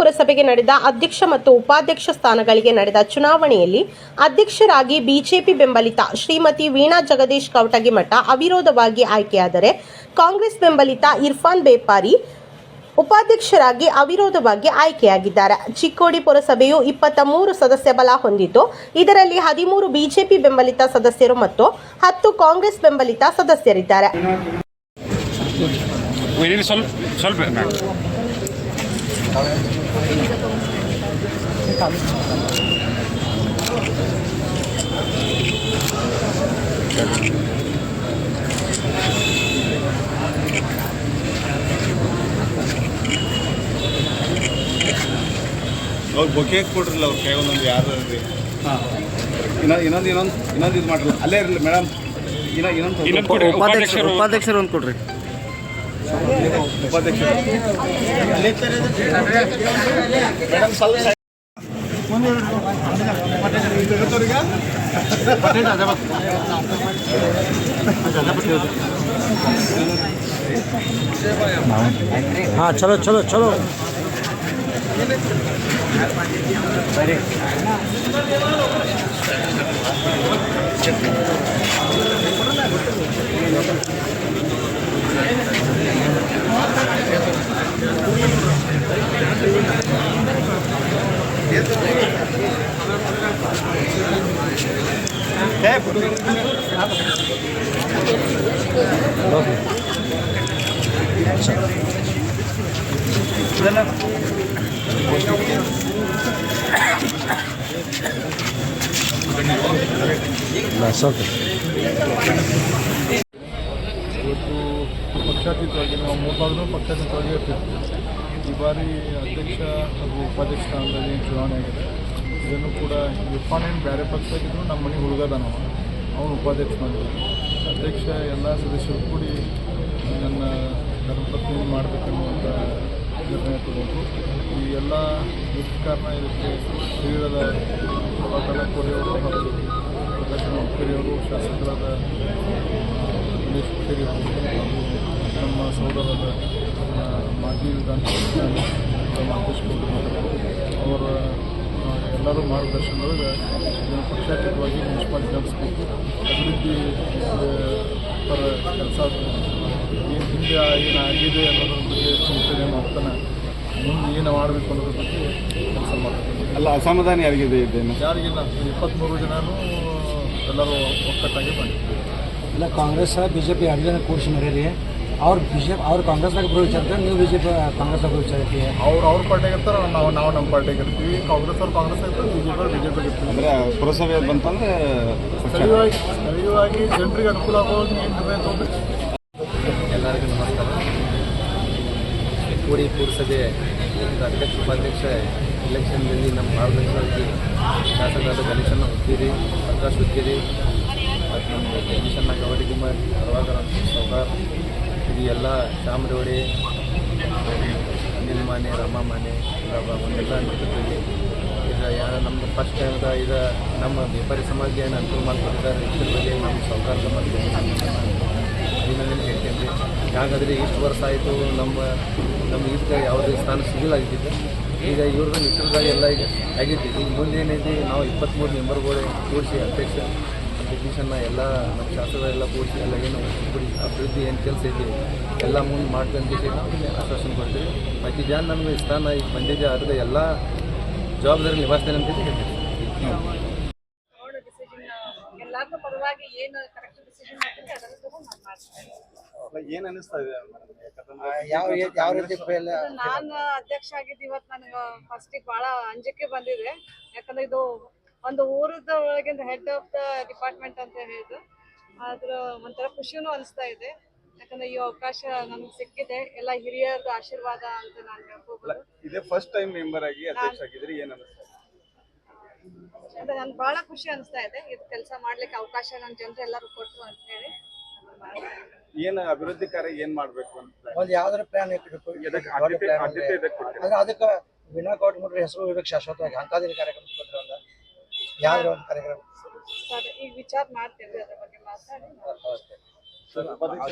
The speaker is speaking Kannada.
ಪುರಸಭೆಗೆ ನಡೆದ ಅಧ್ಯಕ್ಷ ಮತ್ತು ಉಪಾಧ್ಯಕ್ಷ ಸ್ಥಾನಗಳಿಗೆ ನಡೆದ ಚುನಾವಣೆಯಲ್ಲಿ ಅಧ್ಯಕ್ಷರಾಗಿ ಬಿಜೆಪಿ ಬೆಂಬಲಿತ ಶ್ರೀಮತಿ ವೀಣಾ ಜಗದೀಶ್ ಕವಟಗಿಮಠ ಅವಿರೋಧವಾಗಿ ಆಯ್ಕೆಯಾದರೆ ಕಾಂಗ್ರೆಸ್ ಬೆಂಬಲಿತ ಇರ್ಫಾನ್ ಬೇಪಾರಿ ಉಪಾಧ್ಯಕ್ಷರಾಗಿ ಅವಿರೋಧವಾಗಿ ಆಯ್ಕೆಯಾಗಿದ್ದಾರೆ. ಚಿಕ್ಕೋಡಿ ಪುರಸಭೆಯು ಇಪ್ಪತ್ತ ಮೂರು ಸದಸ್ಯ ಬಲ ಹೊಂದಿದ್ದು, ಇದರಲ್ಲಿ ಹದಿಮೂರು ಬಿಜೆಪಿ ಬೆಂಬಲಿತ ಸದಸ್ಯರು ಮತ್ತು ಹತ್ತು ಕಾಂಗ್ರೆಸ್ ಬೆಂಬಲಿತ ಸದಸ್ಯರಿದ್ದಾರೆ. ಅವ್ರು ಬೊಕೆ ಕೊಡ್ರಲ್ಲ ಅವ್ರ ಕೈ ಒಂದೊಂದು ಯಾರು ಹಾಂ. ಇನ್ನೊಂದು ಇನ್ನೊಂದು ಇನ್ನೊಂದು ಇನ್ನೊಂದು ಇದು ಮಾಡಿರಲ್ಲ. ಅಲ್ಲೇ ಇರಲಿ ಮೇಡಮ್ ಇನ್ನ ಇನ್ನೊಂದು ಇನ್ನೊಂದು ಉಪಾಧ್ಯಕ್ಷರು. ಉಪಾಧ್ಯಕ್ಷರು ಒಂದು ಕೊಡ್ರಿ. ಉಪಾಧ್ಯಕ್ಷ ಮೇಡಮ್ ಸ್ವಲ್ಪ ಹಾಂ ಚಲೋ ಚಲೋ ಚಲೋ ಸ್ವಲ್ಪ ಇವತ್ತು ಪಕ್ಷಾತೀತವಾಗಿ ನಾವು ಮೂರ್ನಾಲ್ಕು ಪಕ್ಷಾತೀತವಾಗಿ ಇರ್ತಿದ್ವಿ ಈ ಬಾರಿ ಅಧ್ಯಕ್ಷ ಹಾಗೂ ಉಪಾಧ್ಯಕ್ಷ ಸ್ಥಾನದಲ್ಲಿ ಚುನಾವಣೆ ಆಗಿದೆ. ಇದನ್ನು ಕೂಡ ಇರ್ಫಾನ್ ಏನು ಬೇರೆ ಪಕ್ಷದಾಗಿದ್ರು ನಮ್ಮ ಮನೆ ನಾವು ಅವನು ಉಪಾಧ್ಯಕ್ಷ ಮಾಡಿದ್ರು. ಅಧ್ಯಕ್ಷ ಎಲ್ಲ ಸದಸ್ಯರು ಕೂಡಿ ನನ್ನ ಧರ್ಮಪತ್ನಿ ಮಾಡಬೇಕನ್ನುವಂಥ ನಿರ್ಣಯ ತಗೊಂಡು ಈ ಎಲ್ಲ ಕಾರಣ ಇದಕ್ಕೆ ಶ್ರೀಗಳದ ಪಾಟಲ ಕೊರೆಯವರು ಹಾಗೂ ಪ್ರದರ್ಶನ ಕೊರೆಯವರು ಶಾಸಕರಾದ ಗಣೇಶ್ ಹಾಗೂ ನಮ್ಮ ಸಹೋದರದ ಮಾತೇಶ್ ಅವರ ಎಲ್ಲರೂ ಮಾರ್ಗದರ್ಶನದೊಳಗೆ ಪಕ್ಷಾತೀತವಾಗಿ ಮುನ್ಸಿಪಾಲಿಟಿ ನಡೆಸಬೇಕು ಅಭಿವೃದ್ಧಿ ಪರ ಕೆಲಸ ಏನು ಹಿಂದೆ ಏನು ಆಗಿದೆ ಅನ್ನೋದ್ರ ಬಗ್ಗೆ ಚಿಂತನೆ ಮಾಡ್ತಾನೆ ಮುಂದೆ ಏನು ಮಾಡಬೇಕು ಅನ್ನೋದ್ರ ಬಗ್ಗೆ ಕೆಲಸ ಮಾಡ್ತಾರೆ ಅಲ್ಲ ಅಸಮಾಧಾನ ಯಾರಿಗಿದೆ ಇದ್ದೇನೆ ಯಾರಿಗಿಲ್ಲ ಇಪ್ಪತ್ತ್ಮೂರು ಜನನೂ ಎಲ್ಲರೂ ಒಕ್ಕಟ್ಟಾಗಿ ಮಾಡಿದ್ದಾರೆ ಇಲ್ಲ ಕಾಂಗ್ರೆಸ್ ಬಿ ಜೆ ಪಿ ಎರಡು ಜನ ಕೂರಿಸಿ ಮರ್ಯಾರಿ ಅವ್ರು ಬಿಜೆಪಿ ಅವ್ರ ಕಾಂಗ್ರೆಸ್ ಅವ್ರು ಕಾಂಗ್ರೆಸ್ನಾಗ ಬರೋ ವಿಚಾರ ನೀವು ಬಿ ಜೆ ಪಿ ಕಾಂಗ್ರೆಸ್ನಾಗ ಬರೋ ವಿಚಾರ ಐತಿ ಅವ್ರು ಅವ್ರ ಪಾರ್ಟಿಗೆ ಇರ್ತಾರೆ ನಾವು ನಾವು ನಮ್ಮ ಪಾರ್ಟಿಗೆ ಇರ್ತೀವಿ. ಕಾಂಗ್ರೆಸ್ ಅವ್ರು ಕಾಂಗ್ರೆಸ್ ಇರ್ತಾರೆ ಬಿ ಜೆ ಪಿ ಅವ್ರು ಬಿ ಜೆ ಪಿಗೆ ಇರ್ತೀವಿ. ಅಂದರೆ ಪುರಸಭೆ ಬಂತಂದ್ರೆ ಸ್ಥಳೀಯವಾಗಿ ಸ್ಥಳೀಯವಾಗಿ ಜನರಿಗೆ ಅನುಕೂಲ ಆಗೋದು ಏನು ನಿರ್ಣಯ ಎಲ್ಲರಿಗೂ ನಮಸ್ಕಾರ. ಕೂಡಿ ಪುರಸಭೆ ಅಧ್ಯಕ್ಷ ಉಪಾಧ್ಯಕ್ಷ ಎಲೆಕ್ಷನ್ನಲ್ಲಿ ನಮ್ಮ ಮಾರ್ಗದರ್ಶಕರಾಗಿ ಶಾಸಕರಾದ ಗಣೇಶನ ಹುಕ್ಕೇರಿ ಪ್ರಕಾಶ್ ಹುಕ್ಕೇರಿ ಮತ್ತು ನಮ್ಮ ಗಣೇಶನ ಪರವಾಗಿ ನಮ್ಮ ಸೌಕಾರ್ ಇದು ಎಲ್ಲ ಚಾಮರವಡಿ ಅನಿಲ್ ಮಾನೆ, ರಮ ಮಾನೆ ಒಂದೆಲ್ಲ ನೇತೃತ್ವದಲ್ಲಿ ಈಗ ಯಾರು ನಮ್ಮ ಫಸ್ಟ್ ಟೈಮ್ದ ಈಗ ನಮ್ಮ ವ್ಯಾಪಾರಿ ಸಮಾಜಕ್ಕೆ ಏನು ಅನುಕೂಲ ಮಾಡಿಕೊಟ್ಟಿದ್ದಾರೆ, ಇದ್ರ ಬಗ್ಗೆ ನಮ್ಮ ಸೌಕಾರದ ಮಾಡ್ತೀವಿ ಅಭಿನಂದನೆ ಹೇಳ್ತೇನೆ. ಹಾಗಾದರೆ ಇಷ್ಟು ವರ್ಷ ಆಯಿತು ನಮ್ಮ ನಮ್ಮ ಇದಕ್ಕೆ ಯಾವುದೇ ಸ್ಥಾನ ಸಿಗಲಾಗಿದ್ದಿತ್ತು ಈಗ ಇವ್ರದ್ದು ಮಿತ್ರದಾಗ ಎಲ್ಲ ಈಗ ಆಗೈತಿ ಈಗ ಮುಂದೆ ಏನೈತಿ ನಾವು ಇಪ್ಪತ್ತ್ಮೂರು ಮೆಂಬರ್ಗಳೇ ಕೂಡಿಸಿ ಅಧ್ಯಕ್ಷ ಟೆಕ್ನಿಷನ್ನ ಎಲ್ಲ ನಮ್ಮ ಶಾಸಕರೆಲ್ಲ ಕೂಡಿಸಿ ಎಲ್ಲ ಏನು ಕೂಡಿ ಅಭಿವೃದ್ಧಿ ಏನು ಕೆಲಸ ಇದೆ ಎಲ್ಲ ಮುಂದೆ ಮಾಡ್ಕೊಂಡು ನಾವು ಆಶ್ವಾಸನೆ ಕೊಡ್ತೀವಿ. ಮತ್ತು ಜನ ನಮಗೆ ಸ್ಥಾನ ಈಗ ಬಂದಿದೆ ಅದ್ರ ಎಲ್ಲ ಜವಾಬ್ದಾರಿ ನಿಭಾಯಿಸ್ತೇನೆ ಅಂತ ಹೇಳ್ತೀವಿ ಪರವಾಗಿ ಏನು ಕರೆಕ್ಟ್ ಡಿಸಿಷನ್ ಮಾಡ್ತೀವಿ ಅದನ್ನು ನಾನು ಮಾಡ್ತೀನಿ ಏನು ಅನಿಸ್ತಾ ಇದೆ ಯಾವ ಯಾವ ರೀತಿ ನಾನು ಅಧ್ಯಕ್ಷ ಆಗಿದ್ದು ಇವತ್ತು ನನಗೆ ಫಸ್ಟಿಗೆ ಭಾಳ ಅಂಜಿಕೆ ಬಂದಿದೆ. ಯಾಕಂದ್ರೆ ಇದು ಒಂದು ಊರದ ಒಳಗಿಂದ ಹೆಡ್ ಆಫ್ ದ ಡಿಪಾರ್ಟ್ಮೆಂಟ್ ಅಂತ ಹೇಳಿದ್ರು ಆದ್ರ ಒಂಥರ ಖುಷಿನೂ ಅನಿಸ್ತಾ ಇದೆ. ಯಾಕಂದ್ರೆ ಈ ಅವಕಾಶ ನಮ್ಗೆ ಸಿಕ್ಕಿದೆ. ಎಲ್ಲ ಹಿರಿಯರ ಆಶೀರ್ವಾದ ಅಂತ ನಾನು ಹೇಳ್ಬೋದು. ಇದೇ ಫಸ್ಟ್ ಟೈಮ್ ಮೆಂಬರ್ ಆಗಿ ಅಧ್ಯಕ್ಷ ಆಗಿದ್ರಿ ಏನ್ ಅನಿಸ್ತಾ ಅಂದ್ರೆ ನನ್ಗೆ ಬಹಳ ಖುಷಿ ಅನಿಸ್ತಾ ಇದೆ. ಇದು ಕೆಲಸ ಮಾಡ್ಲಿಕ್ಕೆ ಅವಕಾಶ ನನ್ ಜನರು ಎಲ್ಲರೂ ಕೊಟ್ಟರು ಅಂತ ಹೇಳಿ. ಏನು ಅಭಿವೃದ್ಧಿ ಕಾರ್ಯ ಏನ್ ಮಾಡ್ಬೇಕು ಅಂತ ಒಂದು ಯಾವ್ದಾರ ಪ್ಲಾನ್ ಇಟ್ಬೇಕು ಇದಕ್ಕೆ ದೊಡ್ಡ ಆದ್ಯತೆ plan ಆದ್ಯತೆ ಇದಕ್ಕೆ ಕೊಡ್ತೀರಾ? ಅಂದ್ರೆ ಅದಕ್ಕೆ ವಿನಾ ಹೆಸರು ಇರ್ಬೇಕು ಶಾಶ್ವತವಾಗಿ ಅಂತಾದಿನ ಕಾರ್ಯಕ್ರಮ ಯಾವ್ದಾರ ಒಂದು ಕಾರ್ಯಕ್ರಮ? ಸರಿ ಈಗ ವಿಚಾರ ಮಾಡ್ತೀವಿ ಅದ್ರ ಬಗ್ಗೆ ಮಾತಾಡಿ. ಸರ್ ಉಪಾಧ್ಯಕ್ಷ